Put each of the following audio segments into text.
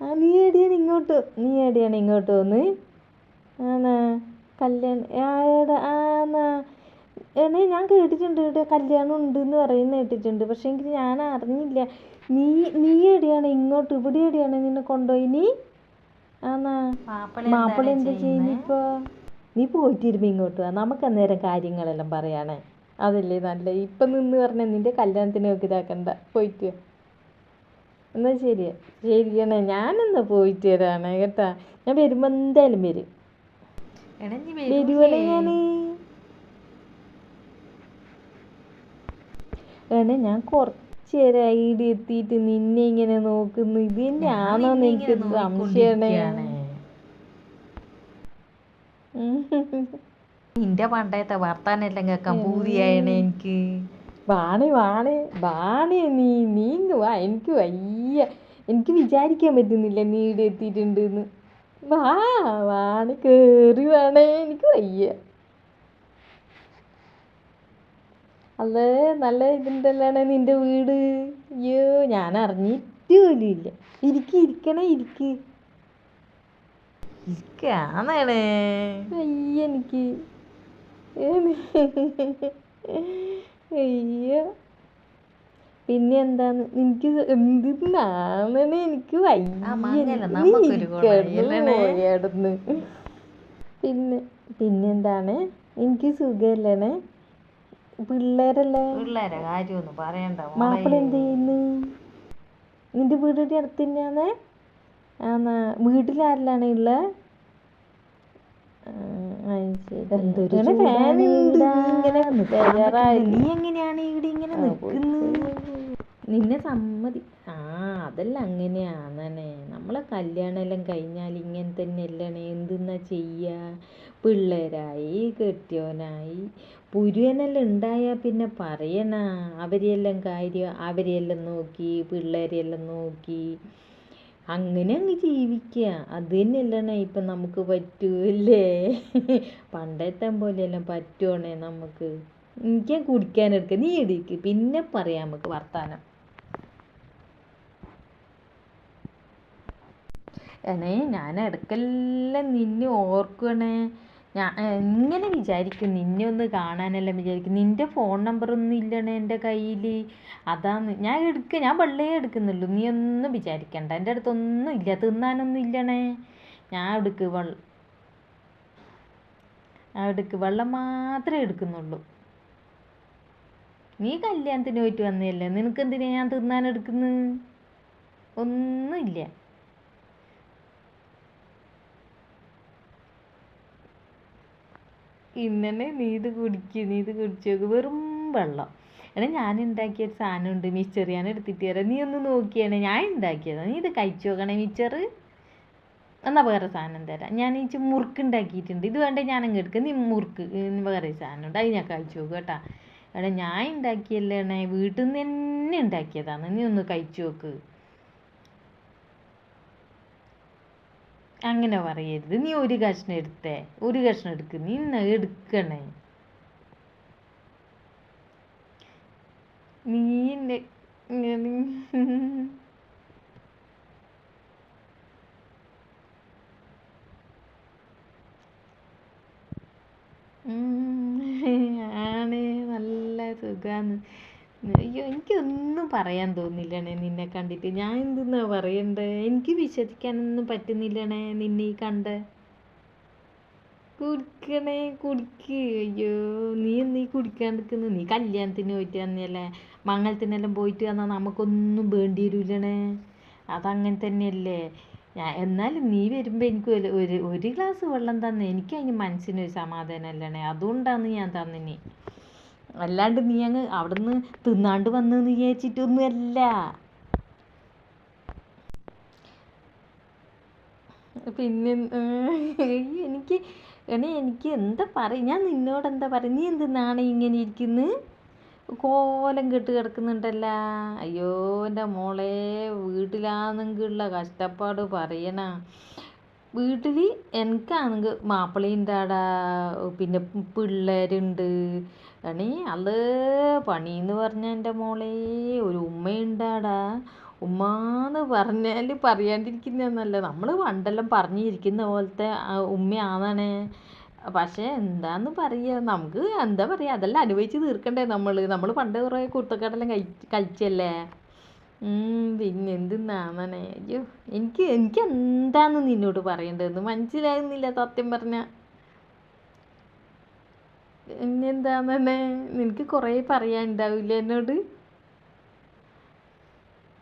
ആ നീ എടിയാണ് ഇങ്ങോട്ട്. നീ എടിയാണ് ഇങ്ങോട്ട് വന്ന്. ആന്നാ കല്യാണം ആടാ ആന്നാ എണേ ഞാൻ കേട്ടിട്ടുണ്ട് കേട്ടോ കല്യാണം ഉണ്ട് എന്ന് പറയുന്ന കേട്ടിട്ടുണ്ട്. പക്ഷേ എങ്കിൽ ഞാൻ അറിഞ്ഞില്ല. നീ നീ എടിയാണ് ഇങ്ങോട്ട് ഇവിടെ എടിയാണ് നിന്നെ കൊണ്ടുപോയി നീ? ആന്നാ മാപ്പിള എന്താ ചെയ്യുന്നു? ഇപ്പോ? നീ പോയിട്ടിരുമ്പോ ഇങ്ങോട്ട് വാ. നമുക്ക് അന്നേരം കാര്യങ്ങളെല്ലാം പറയാനേ. അതല്ലേ നല്ല ഇപ്പം നിന്ന് പറഞ്ഞ നിന്റെ കല്യാണത്തിന് ഒക്കെ ഇതാക്കണ്ട പോയിട്ട് വാ. എന്നാ ശരിയാ ശരിയാണേ ഞാനെന്നാ പോയിട്ട് വരാണ് കേട്ടാ. ഞാൻ വരുമ്പോ എന്തായാലും വരും. വരുവാണേ ഞാൻ? ഏണേ ഞാൻ കുറച്ച് നേരം ഇവിടെ എത്തിയിട്ട് നിന്നെ ഇങ്ങനെ നോക്കുന്നു. ഇത് തന്നെ തന്നെയാണോന്ന് എനിക്ക് സംശയമാണ്. നിന്റെ പണ്ടത്തെ വർത്താനെല്ലാം കേൾക്കാൻ പൂതിയായണേ എനിക്ക്. വാണി വാണി വാണി നീ നീങ്ങ് വാ എനിക്ക് വയ്യ. എനിക്ക് വിചാരിക്കാൻ പറ്റുന്നില്ല നീ ഇവിടെ എത്തിയിട്ടുണ്ടെന്ന്. വാ വാണി കേറി വേണേ എനിക്ക് വയ്യ. അല്ല നല്ല ഇതുണ്ടല്ലാണ് നിന്റെ വീട്? അയ്യോ ഞാൻ അറിഞ്ഞിട്ട് പോലും ഇല്ല. ഇരിക്ക് ഇരിക്കണേ ഇരിക്ക്. ഇരിക്കാണേ അയ്യ എനിക്ക്. അയ്യോ. പിന്നെ എന്താണ് എനിക്ക് എന്തിനാണ് എനിക്ക് ആ മങ്ങല വയ്യ നമുക്കൊരു ഗുണമില്ലണേ. പോയടന്ന്. പിന്നെ പിന്നെന്താണ്? എനിക്ക് സുഖമല്ലേണേ പിള്ളേരല്ലേ? പിള്ളേരെ കാര്യമൊന്നും പറയണ്ട മാപ്പിള എന്ത് ചെയ്യുന്നു? നിന്റെ വീടിന്റെ അടുത്ത് തന്നെയാന്നേ? ആന്നാ വീട്ടിലാരിലാണ് ഉള്ളത് നീ എങ്ങനെയാണ് ഇവിടെ ഇങ്ങനെ നിൽക്കുന്നത് നിന്നെ സമ്മതി. ആ അതെല്ലാം അങ്ങനെയാണേ നമ്മളെ കല്യാണം എല്ലാം കഴിഞ്ഞാൽ ഇങ്ങനെ തന്നെ അല്ലണേ? എന്തെന്നാ ചെയ്യാ? പിള്ളേരായി കെട്ടിയോനായി. പുരുവനെല്ലാം ഉണ്ടായാൽ പിന്നെ പറയണ. അവരെയെല്ലാം കാര്യം അവരെയെല്ലാം നോക്കി പിള്ളേരെയെല്ലാം നോക്കി. അങ്ങനെ അങ്ങ് ജീവിക്കുക അത് തന്നെയല്ലണേ ഇപ്പം നമുക്ക് പറ്റൂല്ലേ? പണ്ടത്തെ പോലെയെല്ലാം പറ്റുവാണേ നമുക്ക്. എനിക്ക് കുടിക്കാനെടുക്ക. നീ എടുക്ക് പിന്നെ പറയാം നമുക്ക് വർത്താനം. എണേ ഞാൻ ഇടയ്ക്കെല്ലാം നിന്നെ ഓർക്കണേ ഞാൻ ഇങ്ങനെ വിചാരിക്കും നിന്നെ ഒന്ന് കാണാനെല്ലാം വിചാരിക്കും. നിന്റെ ഫോൺ നമ്പറൊന്നും ഇല്ലണേ എന്റെ കയ്യിൽ അതാന്ന് ഞാൻ എടുക്കുക ഞാൻ വെള്ളേ എടുക്കുന്നുള്ളൂ. നീ ഒന്നും വിചാരിക്കണ്ട. എന്റെ അടുത്തൊന്നും ഇല്ല. തിന്നാനൊന്നും ഇല്ലണേ. ഞാൻ എടുക്ക് വെള്ള എടുക്ക് വെള്ളം മാത്രമേ എടുക്കുന്നുള്ളൂ. നീ കല്യാണത്തിന് പോയിട്ട് വന്നതല്ലേ? നിനക്ക് എന്തിനാ ഞാൻ തിന്നാൻ എടുക്കുന്നു? ഒന്നുമില്ല. ഇന്നലെ നീ ഇത് കുടിക്ക് നീ ഇത് കുടിച്ച് നോക്ക് വെറും വെള്ളം. എടാ ഞാൻ ഉണ്ടാക്കിയ ഒരു സാധനമുണ്ട് മിച്ചർ ഞാൻ എടുത്തിട്ട് തരാം. നീ ഒന്ന് നോക്കിയാണ് ഞാൻ ഉണ്ടാക്കിയതാണ് നീ ഇത് കഴിച്ചു നോക്കണേ മിച്ചർ എന്നാ വേറെ സാധനം തരാം. ഞാൻ ഈ മുറുക്ക് ഉണ്ടാക്കിയിട്ടുണ്ട്. ഇത് വേണ്ട ഞാൻ അങ്ങ് എടുക്കുക നീ മുറുക്ക് ഇന്ന് വേറെ സാധനം ഉണ്ട്. അത് ഞാൻ കഴിച്ചു നോക്കുക കേട്ടാ. എടാ ഞാൻ ഉണ്ടാക്കിയല്ലേ വീട്ടിൽ നിന്ന് തന്നെ ഉണ്ടാക്കിയതാണ് നീ ഒന്ന് കഴിച്ചു നോക്ക്. അങ്ങനെ പറയരുത്. നീ ഒരു കഷ്ണം എടുത്തേ. ഒരു കഷ്ണം എടുക്ക്. നീ എടുക്കണേ. നീ ആണ്. നല്ല സുഖാന്ന് അയ്യോ എനിക്കൊന്നും പറയാൻ തോന്നില്ലണേ നിന്നെ കണ്ടിട്ട്. ഞാൻ എന്തെന്നാ പറയണ്ടേ? എനിക്ക് വിശ്വസിക്കാനൊന്നും പറ്റുന്നില്ലണേ നിന്നെ ഈ കണ്ട്. കുടിക്കണേ കുടിക്ക്. അയ്യോ നീ നീ കുടിക്കാണ്ടിരിക്കുന്നു നീ കല്യാണത്തിന് പോയിട്ട് വന്നല്ലേ? മംഗലത്തിനെല്ലാം പോയിട്ട് വന്നാൽ നമുക്കൊന്നും വേണ്ടി വരില്ലണേ അതങ്ങനെ തന്നെയല്ലേ? ഞാൻ എന്നാലും നീ വരുമ്പോൾ എനിക്ക് ഒരു ഒരു ഗ്ലാസ് വെള്ളം തന്നെ. എനിക്ക് അതിന് മനസ്സിനൊരു സമാധാനം അല്ലണേ അതുകൊണ്ടാണ് ഞാൻ തന്നിനി. അല്ലാണ്ട് നീ അങ്ങ് അവിടുന്ന് തിന്നാണ്ട് വന്ന് വിചാരിച്ചിട്ടൊന്നും അല്ല പിന്നെ എനിക്ക് എണേ എനിക്ക് എന്താ പറയും? ഞാൻ നിന്നോട് എന്താ പറയും? നീ എന്തിന്നാണ് ഇങ്ങനെ ഇരിക്കുന്നു? കോലം കെട്ട് കിടക്കുന്നുണ്ടല്ല. അയ്യോ എന്റെ മോളെ വീട്ടിലാണെങ്കിലുള്ള കഷ്ടപ്പാട് പറയണ. വീട്ടിൽ എനിക്കാണെങ്കിൽ മാപ്പിളയുണ്ടാടാ. പിന്നെ പിള്ളേരുണ്ട്. എണീ അത് പണിയെന്ന് പറഞ്ഞ എന്റെ മോളെ ഒരു ഉമ്മയുണ്ടാടാ. ഉമ്മാന്ന് പറഞ്ഞാൽ പറയാണ്ടിരിക്കുന്നതെന്നല്ല നമ്മൾ പണ്ടെല്ലാം പറഞ്ഞിരിക്കുന്ന പോലത്തെ ഉമ്മയാണേ പക്ഷേ എന്താന്ന് പറയുക നമുക്ക് എന്താ പറയുക അതെല്ലാം അനുഭവിച്ച് തീർക്കണ്ടേ നമ്മൾ നമ്മൾ പണ്ട് കുറേ കുരുത്തക്കേടെല്ലാം കഴി കഴിച്ചല്ലേ. പിന്നെ എന്തിന്നാണേ അയ്യോ എനിക്ക് എനിക്ക് എന്താന്ന് നിന്നോട് പറയേണ്ടതെന്ന് മനസ്സിലാകുന്നില്ല സത്യം പറഞ്ഞ പിന്നെന്താന്നെ നിനക്ക് കുറേ പറയാനുണ്ടാവില്ല എന്നോട്?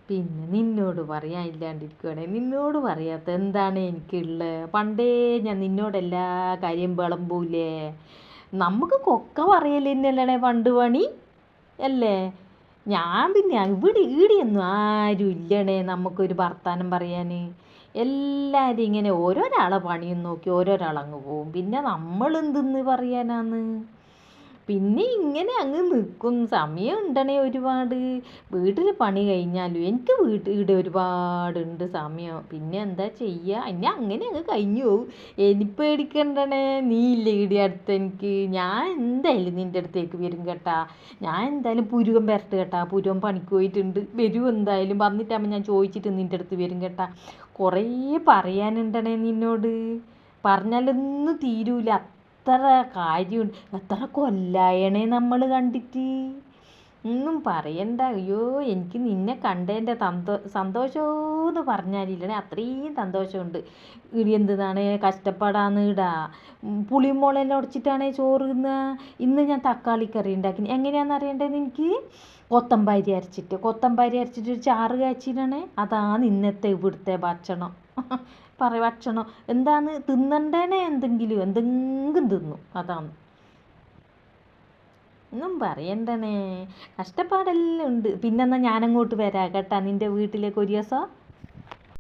പിന്നെ നിന്നോട് പറയാനില്ലാണ്ടിരിക്കുവാണെ. നിന്നോട് പറയാത്ത എന്താണ് എനിക്കുള്ളത് പണ്ടേ ഞാൻ നിന്നോട് എല്ലാ കാര്യം വിളമ്പൂലേ. നമുക്ക് കൊക്ക പറയൽ തന്നെയല്ലേ പണ്ട് പണി? അല്ലേ? ഞാൻ പിന്നെ ഇവിടെ ഈടെയൊന്നും ആരും ഇല്ലണേ നമുക്കൊരു വർത്താനം പറയാൻ എല്ലാവരും ഇങ്ങനെ ഓരോരാളെ പണിയും നോക്കി ഓരോരാളങ്ങ് പോവും. പിന്നെ നമ്മൾ എന്തെന്ന് പറയാനാന്ന്? പിന്നെ ഇങ്ങനെ അങ്ങ് നിൽക്കും. സമയം ഉണ്ടണേ ഒരുപാട്. വീട്ടിൽ പണി കഴിഞ്ഞാലും എനിക്ക് വീട്ടിൽ ഇവിടെ ഒരുപാടുണ്ട് സമയം. പിന്നെ എന്താ ചെയ്യുക എന്നെ അങ്ങനെ അങ്ങ് കഴിഞ്ഞു പോകും. ഇനി പേടിക്കണ്ടണേ? നീ ഇല്ലേ ഇവിടെ അടുത്ത് എനിക്ക്? ഞാൻ എന്തായാലും നിന്റെ അടുത്തേക്ക് വരും കേട്ടാ. ഞാൻ എന്തായാലും പുരുവൻ വരട്ടെ കേട്ടാ. പുരുവൻ പണിക്ക് പോയിട്ടുണ്ട്. വരും എന്തായാലും. വന്നിട്ടാകുമ്പോൾ ഞാൻ ചോദിച്ചിട്ട് നിന്റെ അടുത്ത് വരും കേട്ടാ. കുറേ പറയാനുണ്ടണേ നിന്നോട്. പറഞ്ഞാലൊന്നും തീരൂല. അത്ര കാര്യമുണ്ട് എത്ര കൊല്ലായണേ നമ്മൾ കണ്ടിട്ട്. ഒന്നും പറയണ്ട. അയ്യോ എനിക്ക് നിന്നെ കണ്ടതിന്റെ തന്തോ സന്തോഷമെന്ന് പറഞ്ഞാലില്ലേ അത്രയും സന്തോഷമുണ്ട്. ഇടി എന്താണ് കഷ്ടപ്പാടാന്ന് ഇടാ? പുളിമുളെല്ലാം ഉടച്ചിട്ടാണ് ചോറ് തിന്നുക ഇന്ന് ഞാൻ തക്കാളി കറി ഉണ്ടാക്കി എങ്ങനെയാണെന്ന് അറിയേണ്ടത് എനിക്ക് കൊത്തമ്പാരി അരച്ചിട്ട്. കൊത്തമ്പാരി അരച്ചിട്ട് ഒരു ചാറ് കാച്ചിട്ടാണേ. അതാണ് ഇന്നത്തെ ഇവിടുത്തെ ഭക്ഷണം. പറ ഭക്ഷണം. എന്താണ്? തിന്നണ്ടേനെ എന്തെങ്കിലും. എന്തെങ്കിലും തിന്നു. അതാണ്. ഒന്നും പറയണ്ടണേ കഷ്ടപ്പാടെല്ലാം ഉണ്ട്. പിന്നെന്നാ ഞാനങ്ങോട്ട് വരാം കേട്ടാ. നിന്റെ വീട്ടിലേക്ക് ഒരു ദിവസം.